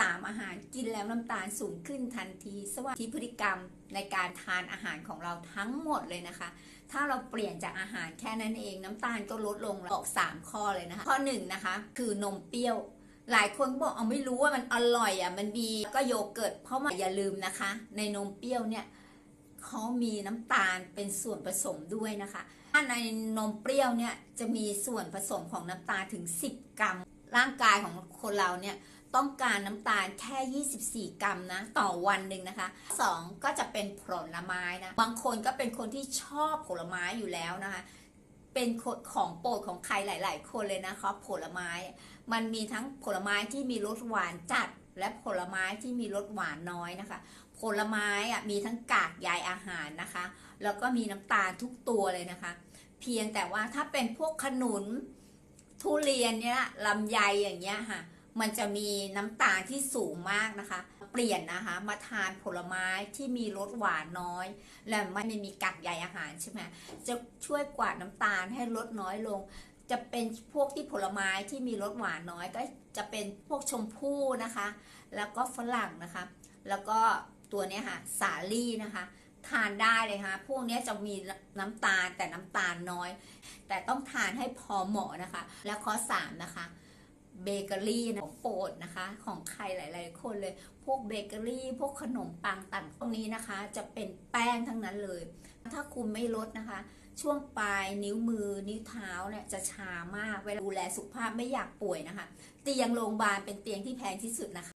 3 อาหารกินแล้วน้ำตาลสูงขึ้นทันที สวัสดีพฤติกรรมในการทานอาหารของเราทั้งหมดเลยนะคะ ถ้าเราเปลี่ยนจากอาหารแค่นั้นเองน้ำตาลก็ลดลงออก 3 ข้อเลยนะคะ ข้อ1นะคะ คือนมเปรี้ยว หลายคนบอกเอาไม่รู้ว่ามันอร่อยอะมันมีก็โยเกิร์ตเพราะมันอย่าลืมนะคะ ในนมเปรี้ยวเนี่ยเขามีน้ำตาลเป็นส่วนผสมด้วยนะคะถ้าในนมเปรี้ยวเนี่ยจะมีส่วนผสมของน้ำตาลถึง 10 กรัม ร่างกายของคนเราเนี่ย ต้องการน้ำตาลแค่ 24 กรัมนะต่อวันหนึ่งนะคะสองก็จะเป็นผลไม้นะ บางคนก็เป็นคนที่ชอบผลไม้อยู่แล้วนะคะ เป็นของโปรดของใครหลาย ๆ คนเลยนะคะผลไม้ มันมีทั้งผลไม้ที่มีรสหวานจัด และผลไม้ที่มีรสหวานน้อยนะคะ ผลไม้อะมีทั้งกากใยอาหารนะคะ แล้วก็มีน้ำตาลทุกตัวเลยนะคะ เพียงแต่ว่าถ้าเป็นพวกขนุนทุเรียนเนี่ยลำไยอย่างเงี้ยค่ะ มันจะมีน้ำตาลที่สูงมากนะคะ เปลี่ยนนะคะ มาทานผลไม้ที่มีรสหวานน้อย และไม่มีกากใยอาหารใช่ไหมจะช่วยกวาดน้ำตาลให้ลดน้อยลง จะเป็นพวกที่ผลไม้ที่มีรสหวานน้อยก็จะเป็นพวกชมพู่นะคะ แล้วก็ฝรั่งนะคะ แล้วก็ตัวนี้ค่ะสาลี่นะคะทานได้เลยค่ะ พวกนี้จะมีน้ำตาลแต่น้ำตาลน้อย แต่ต้องทานให้พอเหมาะนะคะ แล้วข้อ3นะคะ เบเกอรี่นะของโปรดนะคะ ของใครหลาย ๆ คนเลย พวกเบเกอรี่ พวกขนมปังต่างพวกนี้นะคะ จะเป็นแป้งทั้งนั้นเลย ถ้าคุณไม่ลดนะคะ ช่วงปลายนิ้วมือนิ้วเท้าเนี่ยจะชามาก เวลาดูแลสุขภาพไม่อยากป่วยนะคะ เตียงโรงพยาบาลเป็นเตียงที่แพงที่สุดนะคะ